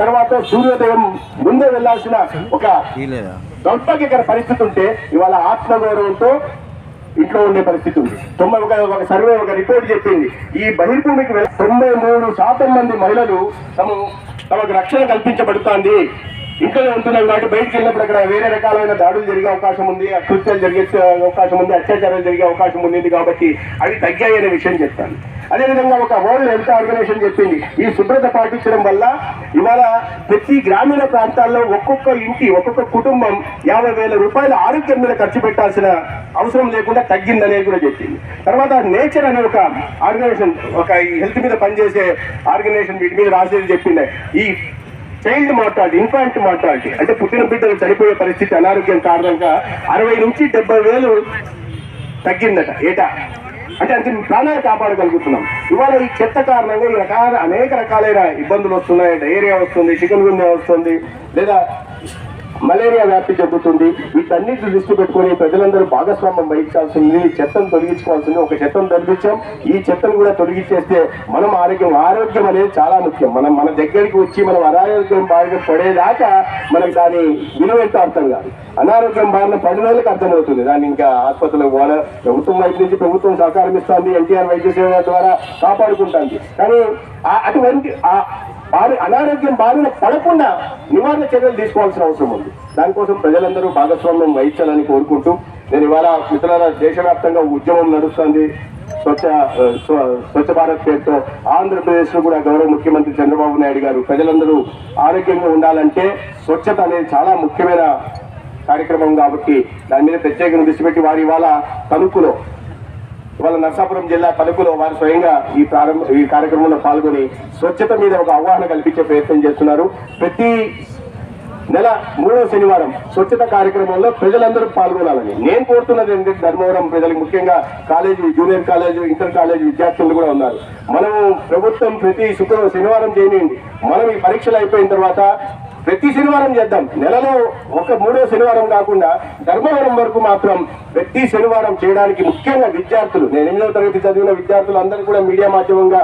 తర్వాత సూర్యోదయం ముందే వెళ్ళాల్సిన ఒక దౌర్భాగ్యకర పరిస్థితి ఉంటే ఇవాళ ఆత్మగౌరవంతో ఇంట్లో ఉండే పరిస్థితి ఉంది. తొంభై ఒక ఒక సర్వే ఒక రిపోర్ట్ చెప్పింది. ఈ బహిర్భూమికి వెళ్ళ తొంభై మూడు శాతం మంది మహిళలు తమ తమకు రక్షణ కల్పించబడుతోంది. ఇంట్లోనే ఉంటున్నాం కాబట్టి బయటకు వెళ్ళినప్పుడు అక్కడ వేరే రకాలైన దాడులు జరిగే అవకాశం ఉంది కృత్యాలు జరిగే అవకాశం ఉంది అత్యాచారాలు జరిగే అవకాశం ఉంది కాబట్టి అవి తగ్గాయి అనే విషయం చెప్తాను. అదేవిధంగా ఒక వరల్డ్ హెల్త్ ఆర్గనైజేషన్ చెప్పింది ఈ శుభ్రత పాటించడం వల్ల ఇవాళ ప్రతి గ్రామీణ ప్రాంతాల్లో ఒక్కొక్క ఇంటి ఒక్కొక్క కుటుంబం యాభై వేల రూపాయల ఆరోగ్యం మీద ఖర్చు పెట్టాల్సిన అవసరం లేకుండా తగ్గిందనేది కూడా చెప్పింది. తర్వాత నేచర్ అనే ఒక ఆర్గనైజేషన్ ఒక హెల్త్ మీద పనిచేసే ఆర్గనైజేషన్ వీటి మీద రాసేది చెప్పింది. ఈ చైల్డ్ మార్టాలిటీ ఇన్ఫాంట్ మార్టాలిటీ అంటే పుట్టిన బిడ్డలు చనిపోయే పరిస్థితి అనారోగ్యం కారణంగా అరవై నుంచి డెబ్బై వేలు తగ్గిందట ఏటా. అంటే అంతే ప్రాణాలు కాపాడగలుగుతున్నాం. ఇవాళ ఈ చెత్త కారణంగా ఈ రకాల అనేక రకాలైన ఇబ్బందులు వస్తున్నాయి డయేరియా వస్తుంది చికెన్ గుండె వస్తుంది లేదా మలేరియా వ్యాప్తి చెందుతుంది వీటన్నిటి దృష్టి పెట్టుకొని ప్రజలందరూ భాగస్వామ్యం వహించాల్సింది చెత్తను తొలగించుకోవాల్సింది ఒక చెత్తను తొలగించాం. ఈ చెత్తను కూడా తొలగించేస్తే మనం ఆరోగ్యం ఆరోగ్యం అనేది చాలా ముఖ్యం. మనం మన దగ్గరికి వచ్చి మనం అనారోగ్యం బారిన పడేదాకా మనకి దాని విలువ ఎంతో అర్థం కాదు. అనారోగ్యం బారిన పడిన రోజులకు అర్థమవుతుంది. దాన్ని ఇంకా ఆసుపత్రులకు పోవాలి ప్రభుత్వం వైపు నుంచి ప్రభుత్వం సహకారం ఇస్తుంది ఎన్టీఆర్ వైద్య సేవ ద్వారా కాపాడుకుంటుంది. కానీ ఆ- అటువంటి ఆ- బారి అనారోగ్యం బారిన పడకుండా నివారణ చర్యలు తీసుకోవాల్సిన అవసరం ఉంది. దానికోసం ప్రజలందరూ భాగస్వామ్యం వహించాలని కోరుకుంటూ నేను ఇవాళ మిత్రుల దేశవ్యాప్తంగా ఉద్యమం నడుస్తుంది. స్వచ్ఛ స్వచ్ఛ భారత్ పేరుతో ఆంధ్రప్రదేశ్లో కూడా గౌరవ ముఖ్యమంత్రి చంద్రబాబు నాయుడు గారు ప్రజలందరూ ఆరోగ్యంగా ఉండాలంటే స్వచ్ఛత అనేది చాలా ముఖ్యమైన కార్యక్రమం కాబట్టి దాని మీద ప్రత్యేకంగా దృష్టి పెట్టి వారి ఇవాళ తణుకులో వాళ్ళ నర్సాపురం జిల్లా తణుకులో వారు స్వయంగా ఈ ప్రారంభ ఈ కార్యక్రమంలో పాల్గొని స్వచ్ఛత మీద ఒక అవగాహన కల్పించే ప్రయత్నం చేస్తున్నారు. ప్రతి నెల మూడో శనివారం స్వచ్ఛత కార్యక్రమంలో ప్రజలందరూ పాల్గొనాలని. నేను కోరుతున్నది ఏంటంటే ధర్మవరం ప్రజలకు ముఖ్యంగా college junior college inter college విద్యార్థులు కూడా ఉన్నారు. మనము ప్రభుత్వం ప్రతి శుక్రవారం శనివారం చేయనియండి. మనం ఈ పరీక్షలు అయిపోయిన తర్వాత ప్రతి శనివారం చేద్దాం. నెలలో ఒక మూడో శనివారం కాకుండా ధర్మవరం వరకు మాత్రం ప్రతి శనివారం చేయడానికి ముఖ్యంగా విద్యార్థులు నేను ఎనిమిదవ తరగతి చదివిన విద్యార్థులు అందరూ కూడా మీడియా మాధ్యమంగా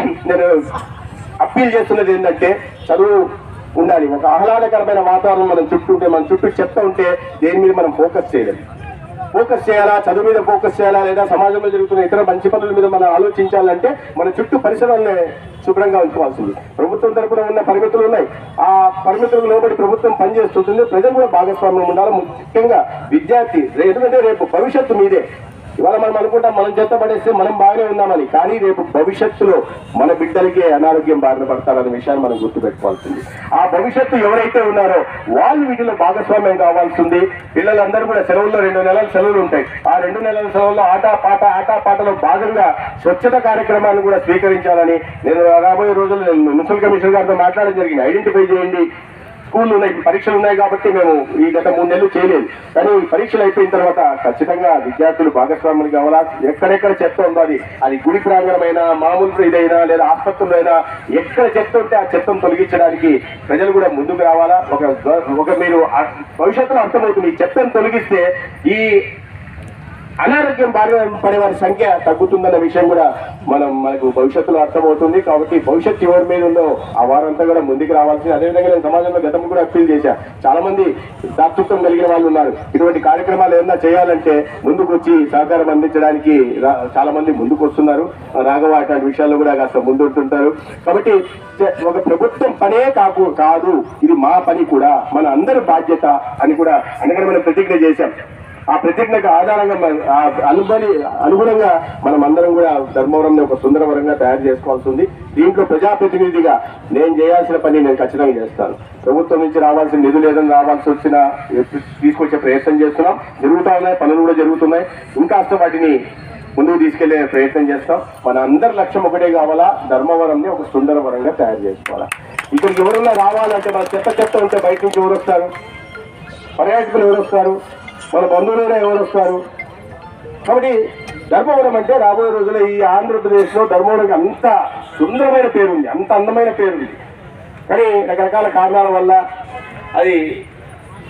నేను అప్పీల్ చేస్తున్నది ఏంటంటే చదువు ఉండాలి. ఒక ఆహ్లాదకరమైన వాతావరణం మనం చుట్టూ ఉంటే మన చుట్టూ చెత్త ఉంటే దేని మీద మనం ఫోకస్ చేయలేదు ఫోకస్ చేయాలా? చదువు మీద ఫోకస్ చేయాలా? లేదా సమాజంలో జరుగుతున్న ఇతర మంచి పనుల మీద మనం ఆలోచించాలంటే మన చుట్టూ పరిసరాలను శుభ్రంగా ఉంచుకోవాల్సింది. ప్రభుత్వం తరపున ఉన్న పరిమితులు ఉన్నాయి. ఆ పరిమితులకు లోబడి ప్రభుత్వం పనిచేస్తుంటుంది. ప్రజలు కూడా భాగస్వామ్యం ఉండాలి. ముఖ్యంగా విద్యార్థి ఎందుకంటే రేపు భవిష్యత్తు మీదే. ఇవాళ మనం అనుకుంటాం మనం చేత పడేస్తే మనం బాగానే ఉన్నామని. కానీ రేపు భవిష్యత్తులో మన బిడ్డలకే అనారోగ్యం బారిన పడతారనే విషయాన్ని మనం గుర్తుపెట్టుకోవాల్సింది. ఆ భవిష్యత్తు ఎవరైతే ఉన్నారో వాళ్ళు వీటిలో భాగస్వామ్యం కావాల్సింది. పిల్లలందరూ కూడా సెలవుల్లో రెండు నెలల సెలవులు ఉంటాయి. ఆ రెండు నెలల సెలవుల్లో ఆట పాట ఆట పాటలో భాగంగా స్వచ్ఛత కార్యక్రమాన్ని కూడా స్వీకరించాలని నేను రాబోయే రోజుల్లో నేను మున్సిపల్ కమిషనర్ గారితో మాట్లాడడం జరిగింది. ఐడెంటిఫై చేయండి. స్కూల్ ఉన్నాయి పరీక్షలు ఉన్నాయి కాబట్టి మేము ఈ గత మూడు నెలలు చేయలేదు. కానీ ఈ పరీక్షలు అయిపోయిన తర్వాత ఖచ్చితంగా విద్యార్థులు భాగస్వాములు కావాలా? ఎక్కడెక్కడ చెత్త ఉందో అది అది గుడి ప్రాంగణమైనా మామూలు ఇదైనా లేదా ఆసుపత్రులు అయినా ఎక్కడ చెత్త ఉంటే ఆ చెత్తను తొలగించడానికి ప్రజలు కూడా ముందుకు రావాలా? ఒక ఒక మీరు భవిష్యత్తులో అర్థమవుతుంది. ఈ చెత్తను తొలగిస్తే ఈ అనారోగ్యం బారిన పడే వారి సంఖ్య తగ్గుతుందన్న విషయం కూడా మనం మనకు భవిష్యత్తులో అర్థమవుతుంది. కాబట్టి భవిష్యత్తు ఎవరి మీద ఉందో ఆ వారంతా కూడా ముందుకు రావాల్సింది. అదేవిధంగా నేను సమాజంలో గతం కూడా అప్పీల్ చేశా. చాలా మంది దాతృత్వం కలిగిన వాళ్ళు ఉన్నారు. ఇటువంటి కార్యక్రమాలు ఏమన్నా చేయాలంటే ముందుకు వచ్చి సహకారం అందించడానికి రా- చాలా మంది ముందుకు వస్తున్నారు రాఘవ అటువంటి విషయాల్లో కూడా కాస్త ముందుంటుంటారు. కాబట్టి ఒక ప్రభుత్వం పనే కాకు కాదు. ఇది మా పని కూడా. మన అందరి బాధ్యత అని కూడా అందుకని మనం ప్రతిజ్ఞ చేశాం. ఆ ప్రతిజ్ఞకు ఆధారంగా మన- అనుబడి అనుగుణంగా మనం అందరం కూడా ధర్మవరంని ఒక సుందరవరంగా తయారు చేసుకోవాల్సి ఉంది. దీంట్లో ప్రజాప్రతినిధిగా నేను చేయాల్సిన పని నేను ఖచ్చితంగా చేస్తాను. ప్రభుత్వం నుంచి రావాల్సిన నిధులు ఏదైనా రావాల్సి వచ్చిన తీసుకొచ్చే ప్రయత్నం చేస్తున్నాం. జరుగుతూ ఉన్నాయి పనులు కూడా జరుగుతున్నాయి. ఇంకా వాటిని ముందుకు తీసుకెళ్ళే ప్రయత్నం చేస్తాం. మన అందరి లక్ష్యం ఒకటే కావాలా ధర్మవరంని ఒక సుందరవరంగా తయారు చేసుకోవాలా. ఇక్కడికి ఎవరన్నా రావాలంటే మన చెత్త చెత్త ఉంటే బయట నుంచి ఎవరు వస్తారు? పర్యాటకులు ఎవరు వస్తారు? మన బంధువులైనా ఎవరు వస్తారు కాబట్టి ధర్మవరం అంటే రాబోయే రోజుల్లో ఈ ఆంధ్రప్రదేశ్లో ధర్మవరంకి అంత సుందరమైన పేరుంది అంత అందమైన పేరుంది. కానీ రకరకాల కారణాల వల్ల అది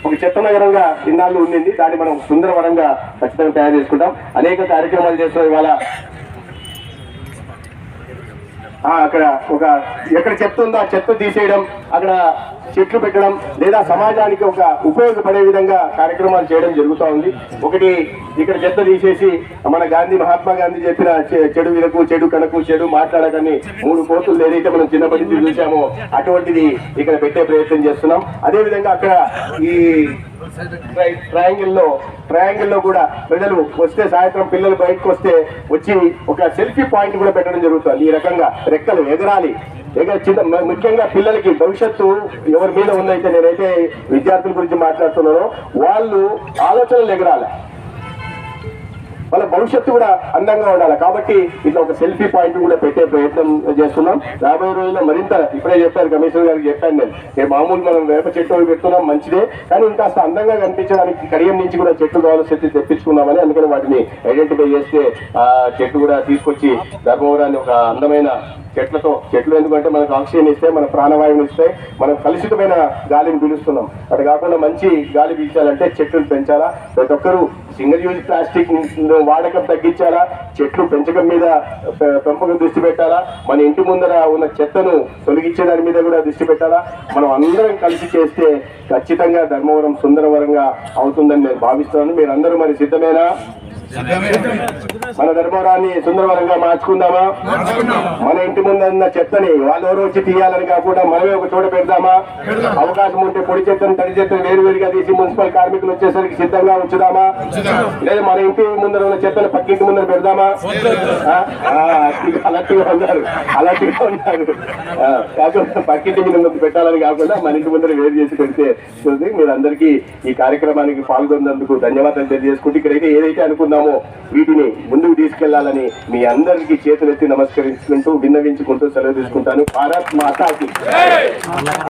ఒక చెత్త నగరంగా ఇన్నాళ్ళు ఉండింది. దాన్ని మనం సుందరవరంగా ఖచ్చితంగా తయారు చేసుకుంటాం. అనేక కార్యక్రమాలు చేస్తాం ఇవాళ అక్కడ ఒక ఎక్కడ చెత్త ఉందో ఆ చెత్త తీసేయడం అక్కడ చెట్లు పెట్టడం లేదా సమాజానికి ఒక ఉపయోగపడే విధంగా కార్యక్రమాలు చేయడం జరుగుతూ ఉంది. ఒకటి ఇక్కడ చెత్త తీసేసి మన గాంధీ మహాత్మా గాంధీ చెప్పిన చెడు వినకు చెడు కనకు చెడు మాట్లాడకని మూడు కోతులు ఏదైతే మనం చిన్నప్పటి నుంచి చూసామో అటువంటిది ఇక్కడ పెట్టే ప్రయత్నం చేస్తున్నాం. అదే విధంగా అక్కడ ఈ ట్రయాంగిల్లో ట్రయాంగిల్లో కూడా ప్రజలు వస్తే సాయంత్రం పిల్లలు బయటకు వస్తే వచ్చి ఒక సెల్ఫీ పాయింట్ కూడా పెట్టడం జరుగుతుంది ఈ రకంగా రెక్కలు ఎగరాలి ఎగ చిన్న ముఖ్యంగా పిల్లలకి భవిష్యత్తు ఎవరి మీద ఉందైతే నేనైతే విద్యార్థుల గురించి మాట్లాడుతున్నానో వాళ్ళు ఆలోచనలు ఎగరాలి వాళ్ళ భవిష్యత్తు కూడా అందంగా ఉండాలి. కాబట్టి ఇట్లా ఒక సెల్ఫీ పాయింట్ కూడా పెట్టే ప్రయత్నం చేస్తున్నాం. రాబోయే రోజుల్లో మరింత ఇప్పుడే చెప్పారు కమిషనర్ గారికి చెప్పాను నేను. ఏ మామూలు మనం వేప చెట్టు పెడుతున్నాం మంచిదే. కానీ ఇంకాస్త అందంగా కనిపించడానికి కడియం నుంచి కూడా చెట్లు కావాల్సి శక్తి తెప్పించుకున్నామని అందుకని వాటిని ఐడెంటిఫై చేస్తే ఆ చెట్టు కూడా తీసుకొచ్చి ధర్మవరాన్ని ఒక అందమైన చెట్లతో చెట్లు ఎందుకంటే మనకు ఆక్సిజన్ ఇస్తాయి మన ప్రాణవాయువుని ఇస్తాయి మనం కలుషితమైన గాలిని పీలుస్తున్నాం. అటు కాకుండా మంచి గాలి పీల్చాలంటే చెట్లు పెంచాలా? ప్రతి ఒక్కరూ సింగిల్ యూజ్ ప్లాస్టిక్ వాడకం తగ్గించాలా? చెట్లు పెంచడం మీద పెంపకం దృష్టి పెట్టాలా? మన ఇంటి ముందర ఉన్న చెత్తను తొలగించే దాని మీద కూడా దృష్టి పెట్టాలా? మనం అందరం కలిసి చేస్తే ఖచ్చితంగా ధర్మవరం సుందరవరంగా అవుతుందని నేను భావిస్తున్నాను. మీరందరూ మరి సిద్ధమేనా? మన ధర్మవరాన్ని సుందరవరంగా మార్చుకుందామా? మన ఇంటి ముందు ఉన్న చెత్తని వాళ్ళు ఎవరో వచ్చి తీయాలని కాకుండా మనమే ఒక చోట పెడదామా? అవకాశం ఉంటే పొడి చెత్తను తడి చెత్తను వేరు వేరుగా తీసి మున్సిపల్ కార్మికులు వచ్చేసరికి సిద్ధంగా ఉంచుదామా? లేదా మన ఇంటి ముందర ఉన్న చెత్తను పక్కింటి ముందర పెడదామా? అలర్ట్గా ఉన్నారు. అలర్ట్గా ఉన్నారు. కాకుండా పక్కింటి మీద పెట్టాలని కాకుండా మన ఇంటి ముందర వేరు చేసి పెడితే ఉంటుంది. మీరందరికీ ఈ కార్యక్రమానికి పాల్గొన్నందుకు ధన్యవాదాలు తెలియజేసుకుంటూ ఇక్కడైతే ఏదైతే చేస్తున్నామో వీటిని ముందుకు తీసుకెళ్ళాలని మీ అందరికీ చేతులెత్తి నమస్కరించుకుంటూ విన్నవించుకుంటూ సెలవు తీసుకుంటాను. భారత్ మాతాకి.